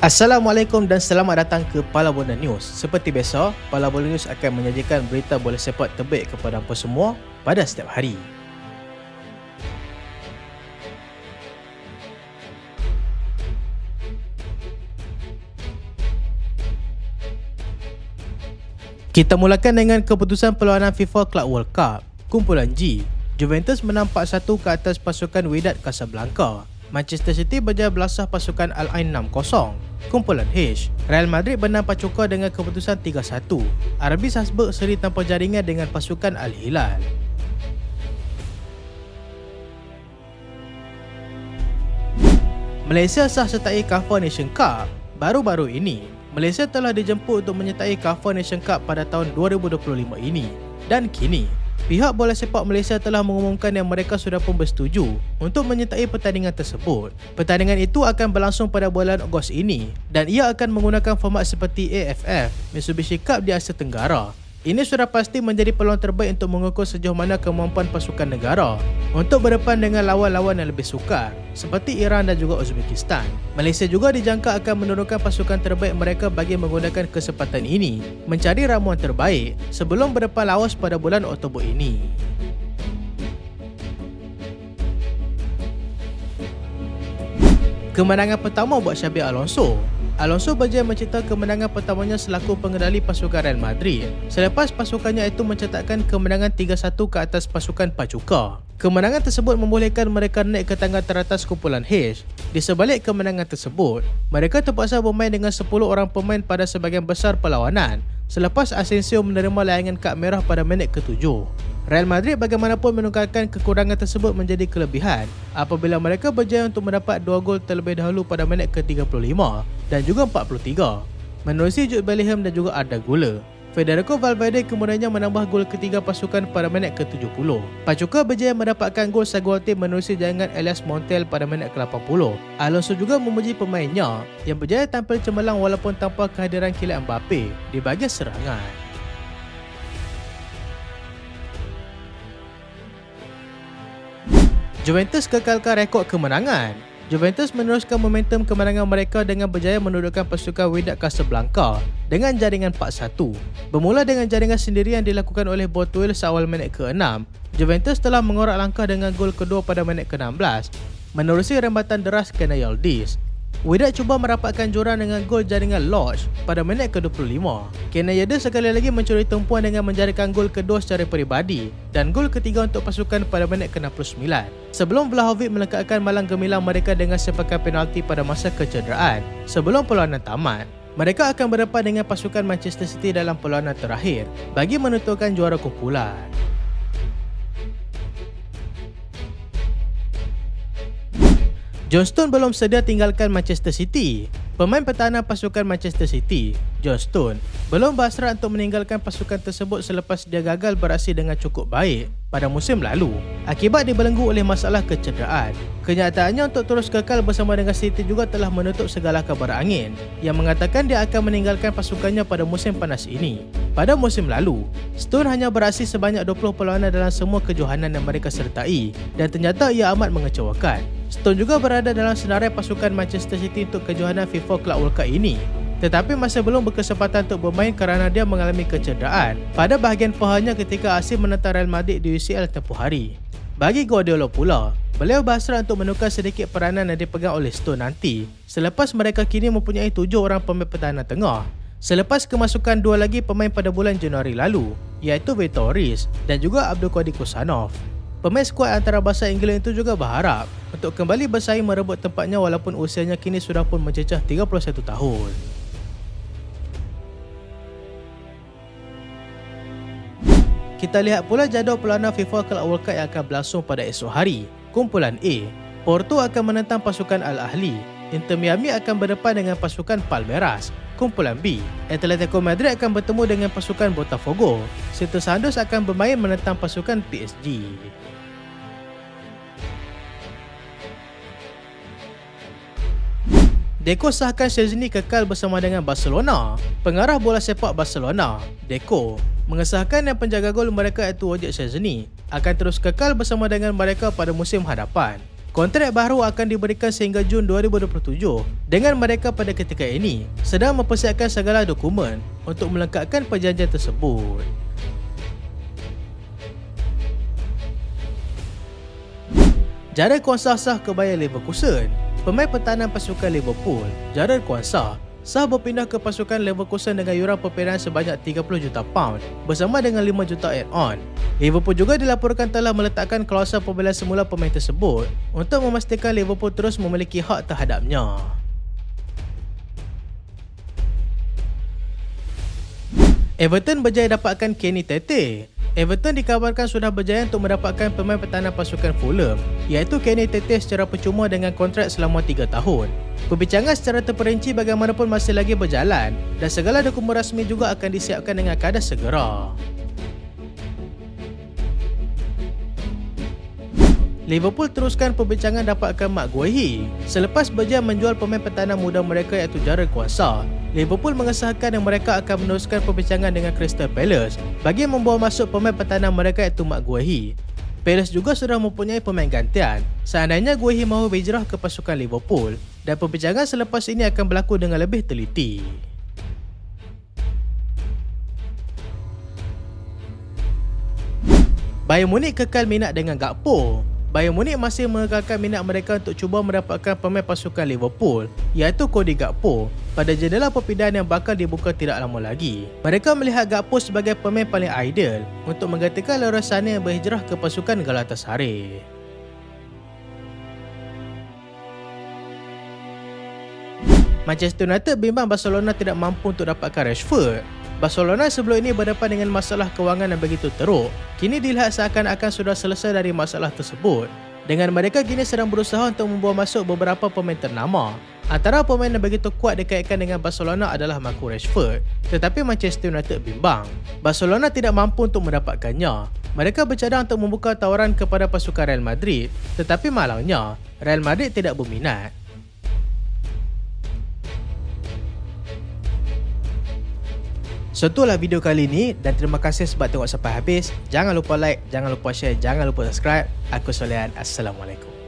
Assalamualaikum dan selamat datang ke Pala Bola News. Seperti biasa, Pala Bola News akan menyajikan berita bola sepak terbaik kepada anda semua pada setiap hari. Kita mulakan dengan keputusan perlawanan FIFA Club World Cup. Kumpulan G, Juventus menang 4-1 ke atas pasukan Wydad Casablanca. Manchester City berjaya belasah pasukan Al-Ain 6-0. Kumpulan H, Real Madrid menang Pachuca dengan keputusan 3-1. RB Salzburg seri tanpa jaringan dengan pasukan Al-Hilal. Malaysia sah sertai KAFA Nation Cup. Baru-baru ini, Malaysia telah dijemput untuk menyertai KAFA Nation Cup pada tahun 2025 ini. Dan kini, Pihak bola sepak Malaysia telah mengumumkan yang mereka sudah pun bersetuju untuk menyertai pertandingan tersebut. Pertandingan itu akan berlangsung pada bulan Ogos ini dan ia akan menggunakan format seperti AFF Mitsubishi Cup di Asia Tenggara ini sudah pasti menjadi peluang terbaik untuk mengukur sejauh mana kemampuan pasukan negara untuk berdepan dengan lawan-lawan yang lebih sukar seperti Iran dan juga Uzbekistan. Malaysia juga dijangka akan menurunkan pasukan terbaik mereka bagi menggunakan kesempatan ini mencari ramuan terbaik sebelum berdepan Laos pada bulan Oktober ini. Kemenangan pertama buat Xabi Alonso Alonso berjaya mencipta kemenangan pertamanya selaku pengendali pasukan Real Madrid selepas pasukannya itu mencetakkan kemenangan 3-1 ke atas pasukan Pachuca. Kemenangan tersebut membolehkan mereka naik ke tangga teratas kumpulan H. Di sebalik kemenangan tersebut, mereka terpaksa bermain dengan 10 orang pemain pada sebahagian besar perlawanan selepas Asensio menerima layangan kad merah pada minit ke-7. Real Madrid bagaimanapun menukarkan kekurangan tersebut menjadi kelebihan apabila mereka berjaya untuk mendapat dua gol terlebih dahulu pada minit ke-35 dan juga 43 menerusi Jude Bellingham dan juga Arda Gula. Federico Valverde kemudiannya menambah gol ketiga pasukan pada minit ke-70. Pachuca berjaya mendapatkan gol Saguarte menerusi jaringan Elias Montel pada minit ke-80. Alonso juga memuji pemainnya yang berjaya tampil cemerlang walaupun tanpa kehadiran Kylian Mbappe di bahagian serangan. Juventus kekalkan rekod kemenangan. Juventus meneruskan momentum kemenangan mereka dengan berjaya mendudukkan pasukan Wydad Casablanca dengan jaringan 4-1. Bermula dengan jaringan sendiri yang dilakukan oleh Botuil seawal minit ke-6, Juventus telah mengorak langkah dengan gol kedua pada minit ke-16 menerusi rembatan deras Kenny Yildiz. Wydad cuba merapatkan jurang dengan gol jaringan Lodge pada minit ke-25. Kenayada sekali lagi mencuri tumpuan dengan menjadikan gol kedua secara peribadi dan gol ketiga untuk pasukan pada minit ke-69. Sebelum Vlahovic melengkapkan malang gemilang mereka dengan sepakan penalti pada masa kecederaan sebelum perlawanan tamat. Mereka akan berdepan dengan pasukan Manchester City dalam perlawanan terakhir bagi menentukan juara kumpulan. John Stone belum sedia tinggalkan Manchester City. Pemain pertahanan pasukan Manchester City, John Stone, belum berhasrat untuk meninggalkan pasukan tersebut selepas dia gagal beraksi dengan cukup baik pada musim lalu akibat dibelenggu oleh masalah kecederaan. Kenyataannya untuk terus kekal bersama dengan City juga telah menutup segala kabar angin yang mengatakan dia akan meninggalkan pasukannya pada musim panas ini. Pada musim lalu, Stone hanya beraksi sebanyak 20 perlawanan dalam semua kejohanan yang mereka sertai dan ternyata ia amat mengecewakan. Stone juga berada dalam senarai pasukan Manchester City untuk kejohanan FIFA Club World Cup ini tetapi masih belum berkesempatan untuk bermain kerana dia mengalami kecederaan pada bahagian pahanya ketika asyik menentang Real Madrid di UCL tempoh hari. Bagi Guardiola pula, beliau berhasrat untuk menukar sedikit peranan yang dipegang oleh Stone nanti selepas mereka kini mempunyai tujuh orang pemain pertahanan tengah selepas kemasukan dua lagi pemain pada bulan Januari lalu iaitu Vitor Riz dan juga Abdul Qadir Kusanov. Pemain skuad antarabangsa England itu juga berharap untuk kembali bersaing merebut tempatnya walaupun usianya kini sudah pun mencecah 31 tahun. Kita lihat pula jadual pelana FIFA Club World Cup yang akan berlangsung pada esok hari. Kumpulan A, Porto akan menentang pasukan Al-Ahli. Inter Miami akan berdepan dengan pasukan Palmeiras. Kumpulan B, Atletico Madrid akan bertemu dengan pasukan Botafogo. Serta Santos akan bermain menentang pasukan PSG. Deco sahkan Szczesny kekal bersama dengan Barcelona. Pengarah bola sepak Barcelona, Deco, mengesahkan yang penjaga gol mereka iaitu Wojciech Szczesny akan terus kekal bersama dengan mereka pada musim hadapan. Kontrak baru akan diberikan sehingga Jun 2027 dengan mereka pada ketika ini sedang mempersiapkan segala dokumen untuk melengkapkan perjanjian tersebut. Jared Kuansah sah ke Bayer Leverkusen Pemain pertahanan pasukan Liverpool, Jared Kuansah sah berpindah ke pasukan Leverkusen dengan yuran perpindahan sebanyak 30 juta pound bersama dengan 5 juta add-on. Liverpool juga dilaporkan telah meletakkan klausul pembelian semula pemain tersebut untuk memastikan Liverpool terus memiliki hak terhadapnya. Everton berjaya dapatkan Kenny Tete Everton dikabarkan sudah berjaya untuk mendapatkan pemain pertahanan pasukan Fulham iaitu Kenny Tete secara percuma dengan kontrak selama 3 tahun. Perbincangan secara terperinci bagaimanapun masih lagi berjalan dan segala dokumen rasmi juga akan disiapkan dengan kadar segera. Liverpool teruskan perbincangan dapatkan Guehi selepas berjaya menjual pemain pertahanan muda mereka iaitu Jared Kuasa. Liverpool mengesahkan yang mereka akan meneruskan perbincangan dengan Crystal Palace bagi membawa masuk pemain pertahanan mereka iaitu Guehi. Palace juga sudah mempunyai pemain gantian seandainya Guehi mahu berhijrah ke pasukan Liverpool dan perbincangan selepas ini akan berlaku dengan lebih teliti. Bayern Munich kekal minat dengan Gakpo Bayern Munich masih mengekalkan minat mereka untuk cuba mendapatkan pemain pasukan Liverpool iaitu Cody Gakpo pada jendela perpindahan yang bakal dibuka tidak lama lagi. Mereka melihat Gakpo sebagai pemain paling ideal untuk menggantikan Leroy Sané yang berhijrah ke pasukan Galatasaray. Manchester United bimbang Barcelona tidak mampu untuk dapatkan Rashford Barcelona sebelum ini berdepan dengan masalah kewangan yang begitu teruk. Kini dilihat seakan-akan sudah selesai dari masalah tersebut. Dengan mereka kini sedang berusaha untuk membawa masuk beberapa pemain ternama. Antara pemain yang begitu kuat dikaitkan dengan Barcelona adalah Marco Rashford. Tetapi Manchester United bimbang. Barcelona tidak mampu untuk mendapatkannya. Mereka bercadang untuk membuka tawaran kepada pasukan Real Madrid. Tetapi malangnya, Real Madrid tidak berminat. So itulah video kali ini dan terima kasih sebab tengok sampai habis. Jangan lupa like, jangan lupa share, jangan lupa subscribe. Aku Solehan. Assalamualaikum.